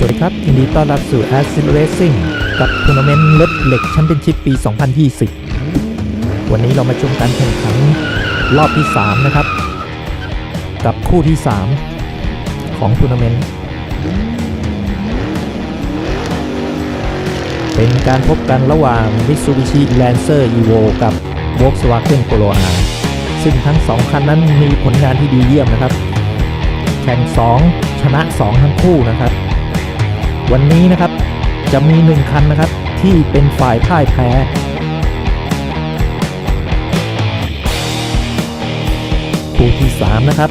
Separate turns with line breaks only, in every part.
สวัสดีครับยินดีต้อนรับสู่ Acid Racing กับทัวร์นาเมนต์รถเหล็กแชมเปี้ยนชิพปี 2020 วันนี้เรามาชมการแข่งขันรอบที่ 3 นะครับ กับคู่ที่ 3 ของทัวร์นาเมนต์เป็นการพบกันระหว่าง Mitsubishi Lancer Evo กับ Volkswagen Polo R ซึ่งทั้ง 2 คันนั้นมีผลงานที่ดีเยี่ยมนะครับ แข่ง 2 ชนะ 2 ทั้งคู่นะครับ วันนี้นะครับจะมี1คันนะครับที่เป็นฝ่ายพ่ายแพ้คู่ที่ 3 นะครับ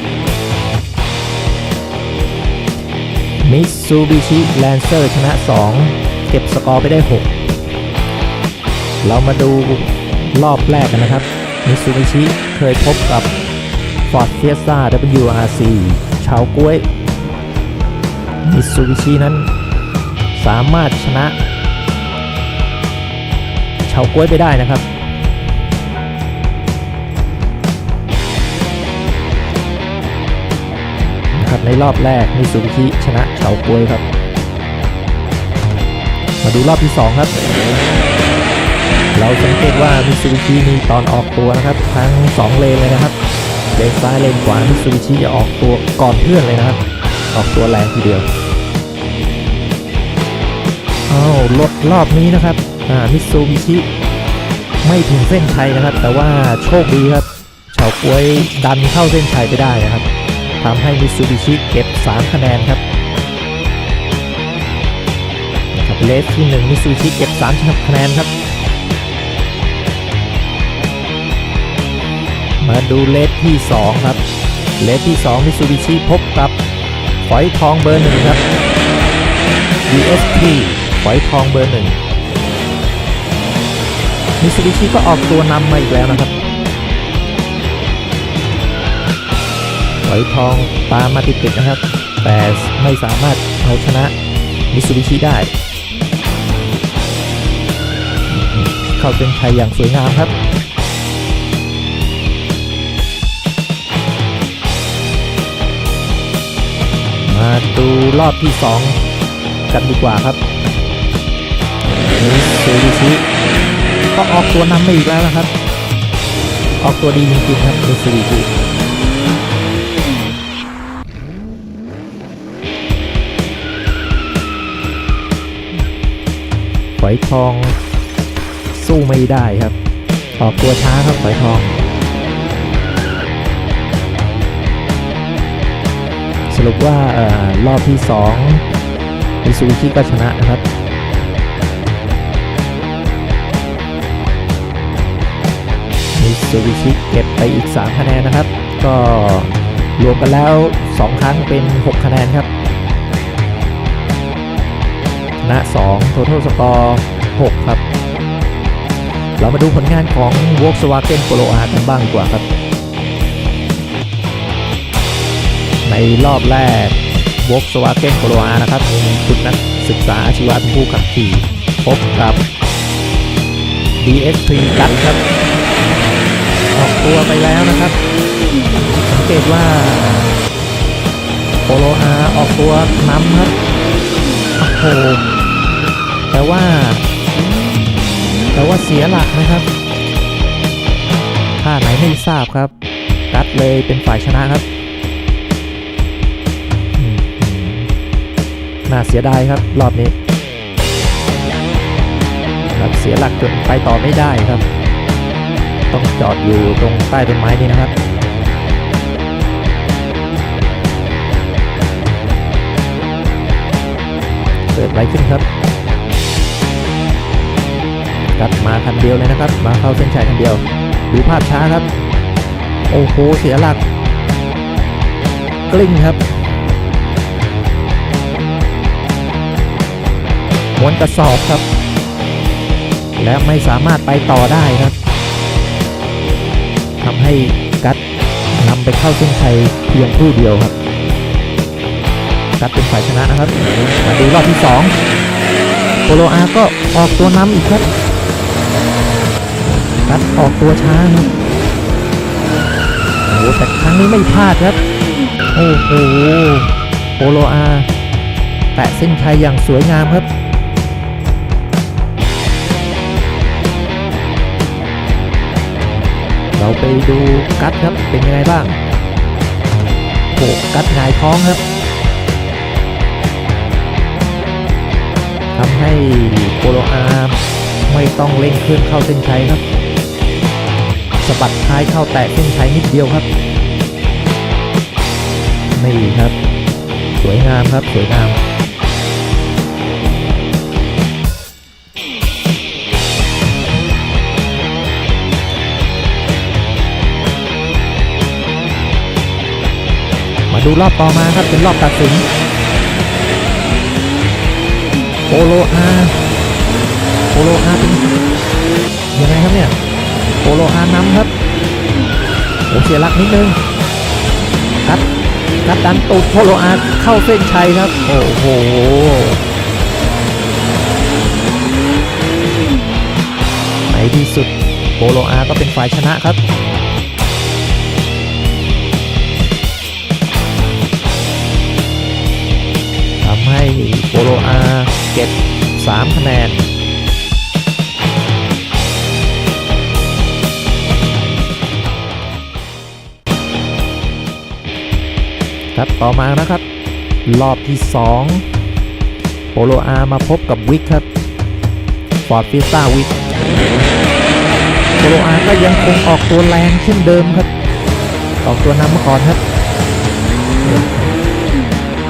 Mitsubishi Lancer ชนะ 2 เก็บสกอร์ไปได้ 6 เรามาดูรอบแรกกันนะครับ Mitsubishi เคยพบกับ Ford Fiesta WRC ชาวกล้วย Mitsubishi นั้น สามารถชนะชาวกล้วยไปได้นะครับนะครับในรอบแรกมิซูบิชิชนะเฉาก้วยครับ มาดูรอบที่ 2 ครับ เราสังเกตว่ามิซูบิชิมีตอนออกตัวนะครับ ทั้ง 2 เลนเลยนะครับเลนซ้ายเลนขวามิซูบิชิจะออกตัวก่อนเพื่อนเลยนะครับ ออกตัวแรงทีเดียวาวรถรอบนี้นะครับอ่ามิซูบิชิไม่ถึงเส้นชัยนะครับ แต่ว่าโชคดีครับเฉาก้วยดันเข้าเส้นชัยไปได้นะครับทำให้มิซูบิชิเก็บ 3 คะแนนครับนะครับเลสที่1มิซูบิชิเก็บ3คะแนนครับ มาดูเลสที่ 2 ครับ เลสที่ 2มิซูบิชิพบกับฝอยทองเบอร์หนึ่งครับ DST ฝอยทองเบอร์หนึ่งมิ t ซูบิชิก็ออกตัวนำมาอีกแล้วนะครับฝอยทองตามมาติดๆนะครับ แต่ไม่สามารถเอาชนะมิ t ซูบิชิได้ เข้าเส้นชัยอย่างสวยงามครับมาดูรอบที่ 2 กันดีกว่าครับ ซูบิชิก็ออกตัวนำมาอีกแล้วนะครับ ออกตัวดีจริงๆครับมิ t ซูบิชิฝอยทองสู้ไม่ได้ครับ ออกตัวช้าครับฝอยทองสรุปว่าเออรอบที่2มิซูบิชิก็ชนะนะครับ มิซูบิชิเก็บไปอีก 3 คะแนนนะครับ ก็รวมกันแล้ว 2 ครั้งเป็น 6 คะแนนครับชนะ2 total score 6 ครับ เรามาดูผลงานของ Volkswagen Polo R กันบ้างดีกว่าครับ ในรอบแรก Volkswagen Polo R นะครับมีคุณนักศึกษาอาชีวะเป็นผู้ขับขี่ พบกับ DSP กัดครับ ออกตัวไปแล้วนะครับ สังเกตว่า Polo R ออกตัวนำครับโอ้โหแต่ว่า แต่ว่าเสียหลักนะครับท่าไหนไม่ทราบครับกัดเลยเป็นฝ่ายชนะครับน่าเสียดายครับรอบนี้ครับเสียหลักจนไปต่อไม่ได้ครับ ต้องจอดอยู่ตรงใต้ต้นไม้นี่นะครับเกิดอะไรขึ้นครับกัดมาคันเดียวเลยนะครับ มาเข้าเส้นชัยคันเดียว ดูภาพช้าครับ โอ้โหเสียหลัก กลิ้งครับม้วนกระสอบครับ และไม่สามารถไปต่อได้ครับ ทำให้กัดนำไปเข้าเส้นชัยเพียงผู้เดียวครับ กัดเป็นฝ่ายชนะนะครับมาดูรอบที่2โปโลอาก็ออกตัวนำอีกครับ กัดออกตัวช้าครับโอ้แต่ครั้งนี้ไม่พลาดครับ โอ้โหโปโลอา แตะเส้นชัยอย่างสวยงามครับ เราไปดูกัดครับเป็นยังไงบ้างโอ้กัดหายท้องครับทำให้โปโลอาร์มไม่ต้องเร่งเครื่องเข้าเส้นชัยครับสะบัดท้ายเข้าแตะเส้นชัยนิดเดียวครับนี่ครับ สวยงามครับสวยงาม ดูรอบต่อมาครับเป็นรอบตัดสินโปโลอาโปโลอาเป็นยังไงครับเนี่ยโปโลอานำครับโอเสียหลักนิดนึงครับกัดดันตูดโปโลอาเข้าเส้นชัยครับ โอ้โหในที่สุดโปโลอาก็เป็นฝ่ายชนะครับ เก็บ 3 คะแนน ครับต่อมานะครับ รอบที่ 2 โปโลอามาพบกับวิกครับฟอร์ดฟิสต้าวิกโปโลอาก็ยังคงออกตัวแรงเช่นเดิมครับ ออกตัวนำมาก่อนครับ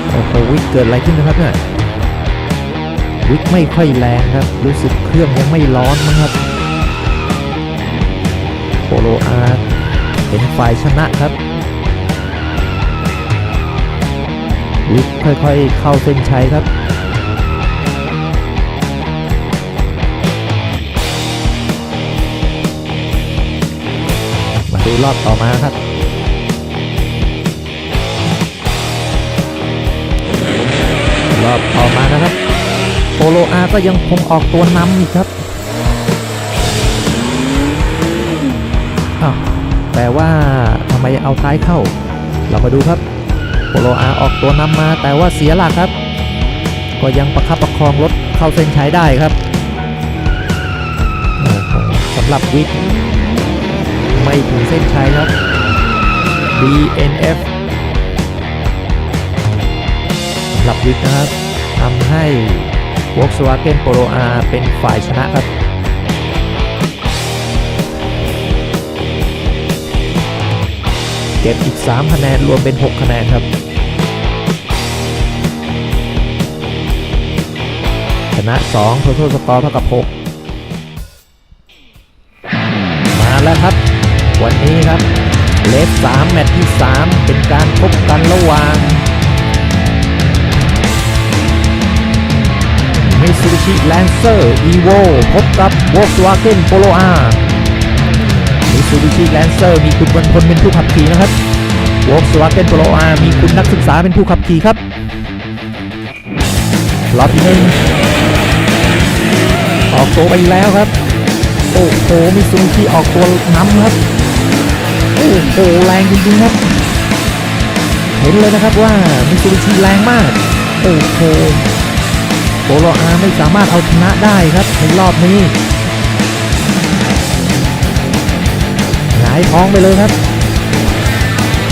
โอ้โหวิกเกิดอะไรขึ้นนะครับเนี่ย วิกไม่ค่อยแรงครับ รู้สึกเครื่องยังไม่ร้อนมั้งครับโปโลอาร์เป็นฝ่ายชนะครับ วิกค่อยๆเข้าเส้นชัยครับมาดูรอบต่อมาครับ โลอาก็ยังคงออกตัวนำอีกครับอ้าวแต่ว่าทำไมเอาท้ายเข้า เรามาดูครับโปโลอาออกตัวนำมา แต่ว่าเสียหลักครับ ก็ยังประคับประคองรถเข้าเส้นชัยได้ครับสำหรับวิกไม่ถึงเส้นชัยครับ DNF สำหรับวิกนะครับทำให้ Volkswagen Polo R เป็นฝ่ายชนะครับเก็บอีก 3 คะแนนรวมเป็น 6 คะแนนครับ ชนะ2 Total Score เท่ากับ 6 มาแล้วครับ วันนี้ครับ เลส3แมตช์ที่ 3 เป็นการพบกันระหว่าง Mitsubishi Lancer Evo พบกับ Volkswagen Polo R Mitsubishi Lancer มีคุณบรรพลเป็นผู้ขับขี่นะครับ Volkswagen Polo R มีคุณนักศึกษาเป็นผู้ขับขี่ครับรอบที่หนึ่งออกตัวไปแล้วครับ โอ้โหมิซูบิชิออกตัวนำครับ โอ้โหแรงจริงๆครับ เห็นเลยนะครับว่ามิซูบิชิแรงมาก โอ้โห โปโลอาไม่สามารถเอาชนะได้ครับในรอบนี้หงายท้องไปเลยครับ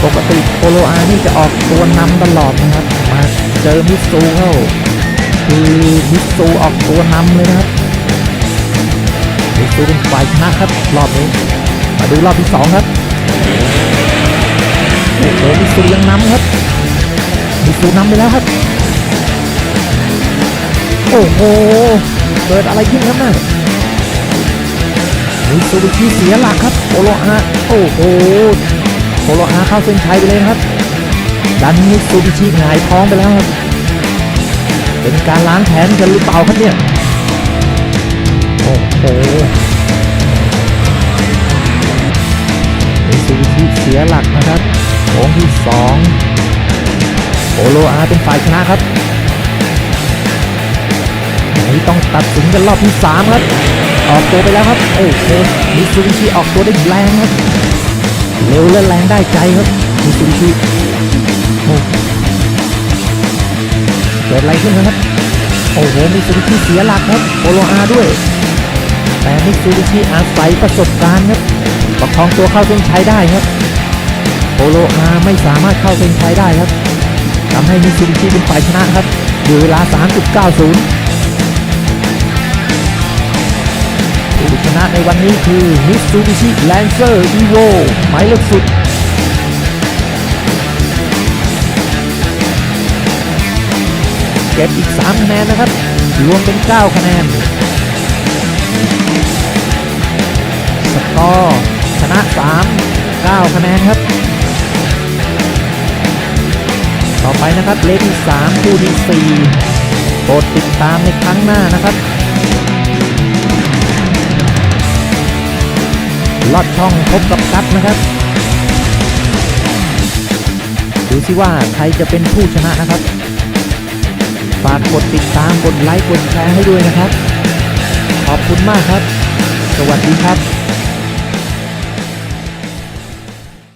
ปกติโปโลอานี่จะออกตัวนำตลอดนะครับ มาเจอมิสซูเข้าคือมิสซูออกตัวนำเลยนะครับมิสซูเป็นฝ่ายชนะครับรอบนี้มาดูรอบที่สองครับโอ้โหมิสซูยังนำครับมิสซูนำไปแล้วครับ โอ้โห เกิดอะไรขึ้นครับน่ะมิซูบิชิเสียหลักครับโปโลอาโอ้โหโปโลอาเข้าเส้นชัยไปเลยครับ ดันมิซูบิชิหงายท้องไปแล้วครับ เป็นการล้างแค้นกันหรือเปล่าครับเนี่ย โอ้โหมิซูบิชิเสียหลักนะครับโค้งที่สองโปโลอาเป็นฝ่ายชนะครับ ต้องตัดสินกันรอบที่ 3 ครับ ออกตัวไปแล้วครับ โอ้โหมิซูบิชิออกตัวได้แรงครับ เร็วและแรงได้ใจครับมิซูบิชิโอ้จกิดอะไรขึ้นครับ โอ้โหมิซูบิชิเสียหลักครับโปโลอาด้วย แต่มิซูบิชิอาศัยประสบการณ์ครับ ประคองตัวเข้าเส้นชัยได้ครับโปโลอาไม่สามารถเข้าเส้นชัยได้ครับทำให้มิซูบิชิเป็นฝ่ายชนะครับอยู่เวลา 3.90 ผู้ชนะในวันนี้คือ Mitsubishi Lancer Evo หมายเลขสุดเก็บอีก 3 คะแนนนะครับ รวมเป็น 9 คะแนน สกอร์ชนะ 3 9 คะแนนครับ ต่อไปนะครับเลขที่3คู่ที่4โปรดติดตามในครั้งหน้านะครับ ลอดช่องพบกับซัดนะครับ ดูสิว่าใครจะเป็นผู้ชนะนะครับ ฝากกดติดตามกดไลค์กดแชร์ให้ด้วยนะครับ ขอบคุณมากครับ สวัสดีครับ